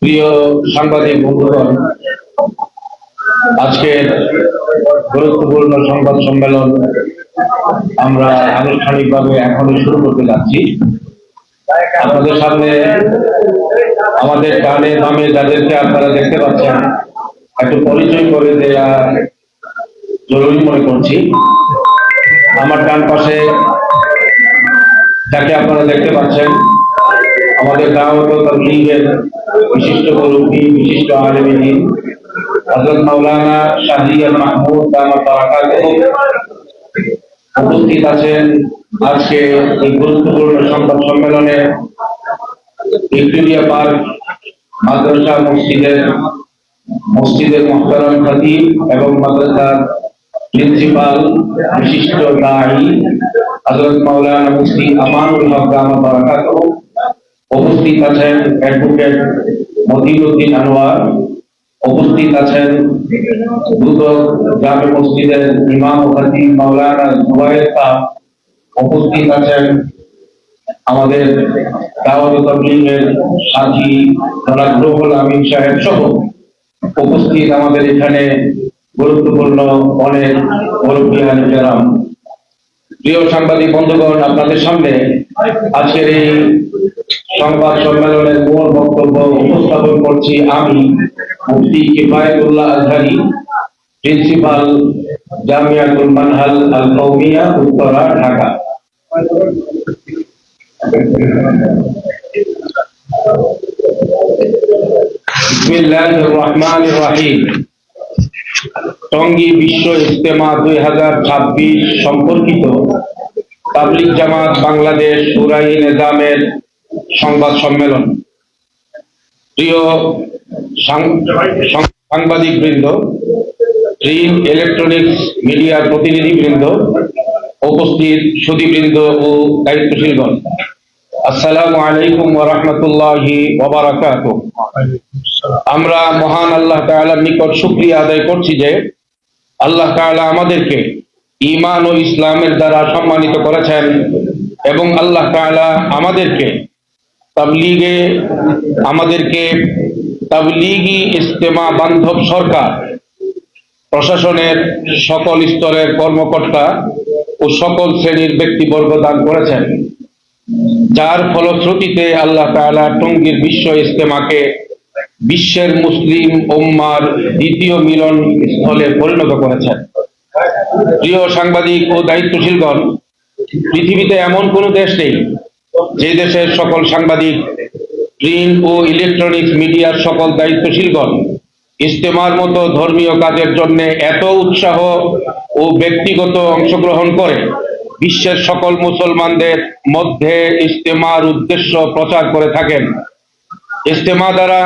প্রিয় সাংবাদিক বন্ধুগণ, আজকের গুরুত্বপূর্ণ সংবাদ সম্মেলন আমরা আনুষ্ঠানিকভাবে এখনই শুরু করতে যাচ্ছি। আপনাদের সামনে আমাদের কানে নামে যাদেরকে আপনারা দেখতে পাচ্ছেন, একটু পরিচয় করে দেয়া জরুরি মনে করছি। আমার ডান পাশে যাকে আপনারা দেখতে পাচ্ছেন আমাদের দাওয়াত ও তাবলীগের বিশিষ্ট মুরব্বী, বিশিষ্ট আলেমী হযরত মাওলানা শাহরিয়ার মাহমুদ দামাত বারাকাতুহু উপস্থিত আছেন আজকে এই গুরুত্বপূর্ণ সংবাদ সম্মেলনে ভিক্টোরিয়া পার্ক মাদ্রাসা মসজিদের মসজিদের মোহতারাম খতিব এবং মাদ্রাসার প্রিন্সিপাল, বিশিষ্ট দায়ী হযরত মাওলানা মুফতি আমানুল হক দামাত বারাকাতুহু। উপস্থিত আছেন অ্যাডভোকেট মতিউদ্দিন আনোয়ার, উপস্থিত আছেন দুদক জামে মসজিদের ইমাম খতিব মাওলানা জুবাইর সাহ উপস্থিত আছেন আমাদের দাওয়াত তাবলীগের সাথী জনাব আমিন সাহেব সহ। উপস্থিত আমাদের এখানে গুরুত্বপূর্ণ অনেক মুরব্বী আলিম প্রিয় সাংবাদিক বন্ধুগণ, আপনাদের সামনে আজকের এই সংবাদ সম্মেলনের মূল বক্তব্য উপস্থাপন করছি আমি, মুফতি কিফায়তুল্লাহ আজহারি, প্রিন্সিপাল জামিয়াতুল মানহাল আল কৌমিয়া উত্তরা, ঢাকা। বিসমিল্লাহির রহমানির রহিম। টঙ্গী বিশ্ব ইজতেমা দুই হাজার ছাব্বিশ সম্পর্কিত তাবলিগ জামাত বাংলাদেশ সুরাই নিজামের সংবাদ সম্মেলন। প্রিয় সাংবাদিক বৃন্দ গ্রিন ইলেকট্রনিক্স মিডিয়ার প্রতিনিধি বৃন্দ উপস্থিত সুদীবৃন্দ ও দায়িত্বশীলগণ, আসসালামু আলাইকুম ওয়া আমরা মহান আল্লাহ তাআলার নিকট শুকরিয়া আদায় করছি যে আল্লাহ তাআলা আমাদেরকে ঈমান ও ইসলামের দ্বারা সম্মানিত করেছেন এবং আল্লাহ তাআলা আমাদেরকে তাবলীগে আমাদেরকে তাবলীগি ইস্তেমা বান্ধব সরকার, প্রশাসনের সকল স্তরের কর্মকর্তা ও সকল শ্রেণির ব্যক্তিবর্গ দান করেছেন। যার ফলশ্রুতিতে আল্লাহ তাআলা টঙ্গীর বিশ্ব ইস্তেমাকে বিশ্বের মুসলিম ওম্মার দ্বিতীয় মিলন স্থলে পরিণত করেছেন। প্রিয় সাংবাদিক ও দায়িত্বশীলগণ, পৃথিবীতে এমন কোনো দেশ নেই যে দেশের সকল সাংবাদিক, প্রিন্ট ও ইলেকট্রনিক্স মিডিয়ার সকল দায়িত্বশীলগণ ইস্তেমার মতো ধর্মীয় কাজের জন্য এত উৎসাহ ও ব্যক্তিগত অংশগ্রহণ করে বিশ্বের সকল মুসলমানদের মধ্যে ইস্তেমার উদ্দেশ্য প্রচার করে থাকেন। ইস্তেমা দ্বারা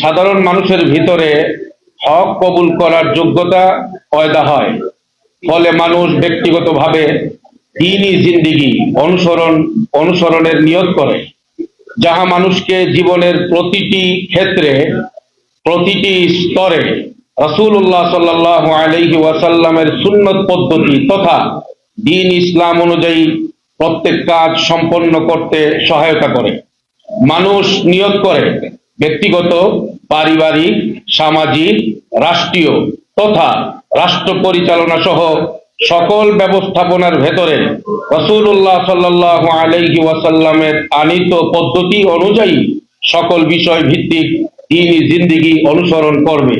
সাধারণ মানুষের ভিতরে হক কবুল করার যোগ্যতা পয়দা হয়। ফলে মানুষ ব্যক্তিগতভাবে দিনই জিন্দিগি অনুসরণ, অনুসরণের নিয়ত করে। যাহা মানুষকে জীবনের প্রতিটি ক্ষেত্রে, প্রতিটি স্তরে রসুল্লাহ সাল্লাহ আলহি ওয়াসাল্লামের সুন্নত পদ্ধতি তথা দিন ইসলাম অনুযায়ী প্রত্যেক কাজ সম্পন্ন করতে সহায়তা করে। মানুষ নিয়ত করে ব্যক্তিগত, পারিবারিক, সামাজিক, রাষ্ট্রীয় তথা রাষ্ট্র পরিচালনা সহ সকল ব্যবস্থাপনার ভেতরে রসুল্লাহ সাল্লাহ আলাইহি ওয়াসাল্লামের আনিত পদ্ধতি অনুযায়ী সকল বিষয় ভিত্তিক দিনই জিন্দিগি অনুসরণ করবে।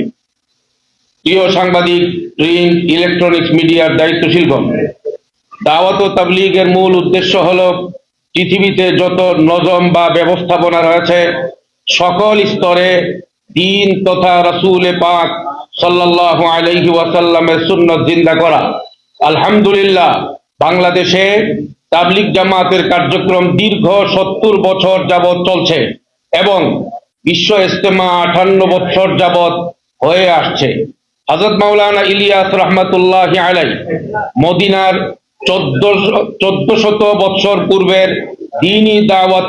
প্রিয় সাংবাদিক প্রিন্ট ইলেকট্রনিক্স মিডিয়ার দায়িত্বশীলগণ, দাওয়াত ও তাবলীগের মূল উদ্দেশ্য হলো পৃথিবীতে যত নজম বা ব্যবস্থাপনা রয়েছে, সকল স্তরে দিন তথা রসুল পাক সাল্লাহ আলহি ওয়াসাল্লামের সুন্নত জিন্দা করা। আলহামদুলিল্লাহ, বাংলাদেশে তাবলিক জামাতের কার্যক্রম দীর্ঘ সত্তর বছর যাবৎ চলছে এবং বিশ্ব ইস্তেমা আঠান্ন বছর যাবৎ হয়ে আসছে। হজরত মাওলানা ইলিয়াস রহমতুল্লাহ আলাই মদিনার চোদ্দ চোদ্দ শত বৎসর পূর্বের দিনই দাওয়াত